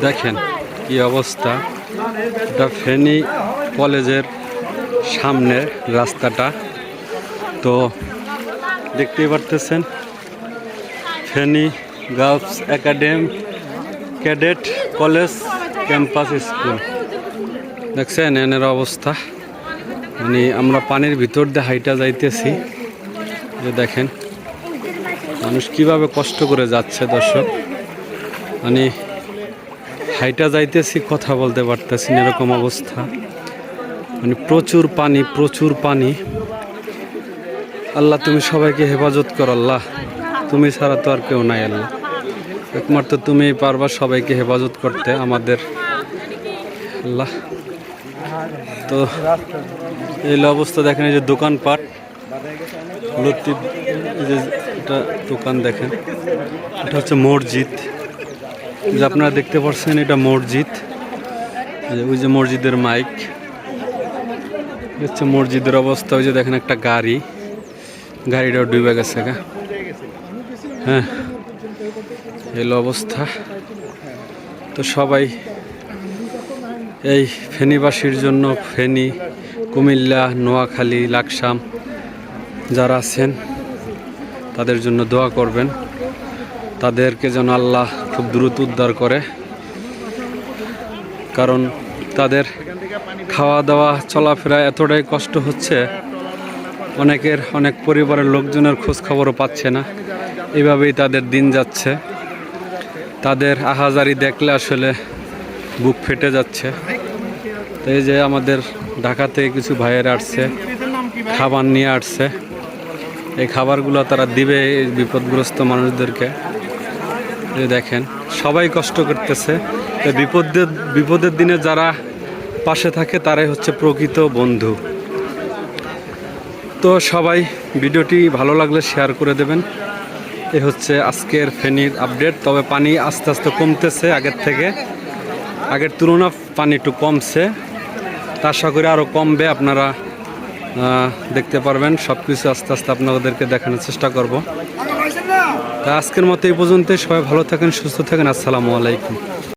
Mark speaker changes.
Speaker 1: দেখেন কি অবস্থা। এটা ফেনী কলেজের সামনে রাস্তাটা। তো দেখতেই পারতেছেন, Feni girls academy cadet college campus school. দেখছেন এনের অবস্থা। মানে আমরা পানির ভিতর দিয়ে হাইটা যাইতেছি। যে দেখেন, মানুষ কীভাবে কষ্ট করে যাচ্ছে দর্শক। মানে হাইটা যাইতেছি, কথা বলতে পারতেছি না, এরকম অবস্থা। মানে প্রচুর পানি প্রচুর পানি। আল্লাহ, তুমি সবাইকে হেফাজত কর, আল্লাহ। তুমি ছাড়া তো আর কেউ নাই, আল্লাহ। একমাত্র তুমি পারবা সবাইকে হেফাজত করতে, আমাদের। আল্লাহ। তো, এই অবস্থা, দেখেন এই যে দোকানপাট। লতি এই যে এটা দোকান দেখেন। এটা হচ্ছে মসজিদ। যে আপনারা দেখতে পাচ্ছেন এটা মসজিদ। ওই যে মসজিদের মাইক। হচ্ছে মসজিদের অবস্থা, ওই যে দেখেন একটা গাড়ি। গাড়িটাও ডুবে গেছে হ্যাঁ এলো অবস্থা। তো সবাই এই ফেনীবাসীর জন্য ফেনী, কুমিল্লা, নোয়াখালী, লাকসাম, যারা আছেন, তাদের জন্য দোয়া করবেন। তাদেরকে যেন আল্লাহ খুব দ্রুত উদ্ধার করে। কারণ তাদের খাওয়া দাওয়া চলাফেরা এতটাই কষ্ট হচ্ছে, অনেকের, অনেক পরিবারের লোকজনের খোঁজ খবরও পাচ্ছে না। এভাবেই তাদের দিন যাচ্ছে। তাদের আহাজারি দেখলে আসলে বুক ফেটে যাচ্ছে। তো এই যে আমাদের ঢাকা থেকে কিছু ভাইয়েরা আসছে, খাবার নিয়ে আসছে। এই খাবারগুলো তারা দিবে এই বিপদগ্রস্ত মানুষদেরকে। দেখেন, সবাই কষ্ট করতেছে। বিপদের বিপদের দিনে যারা পাশে থাকে, তারাই হচ্ছে প্রকৃত বন্ধু। তো সবাই ভিডিওটি ভালো লাগলে শেয়ার করে দেবেন। এ হচ্ছে আজকের ফেনির আপডেট। তবে পানি আস্তে আস্তে কমতেছে আগের থেকে। আগের তুলনা পানি একটু কমছে। তা আশা করি আরও কমবে, আপনারা দেখতে পারবেন সব কিছু আস্তে আস্তে আপনাদেরকে দেখানোর চেষ্টা করব। তা আজকের মতো এই পর্যন্ত সবাই ভালো থাকেন, সুস্থ থাকেন, আসসালামু আলাইকুম।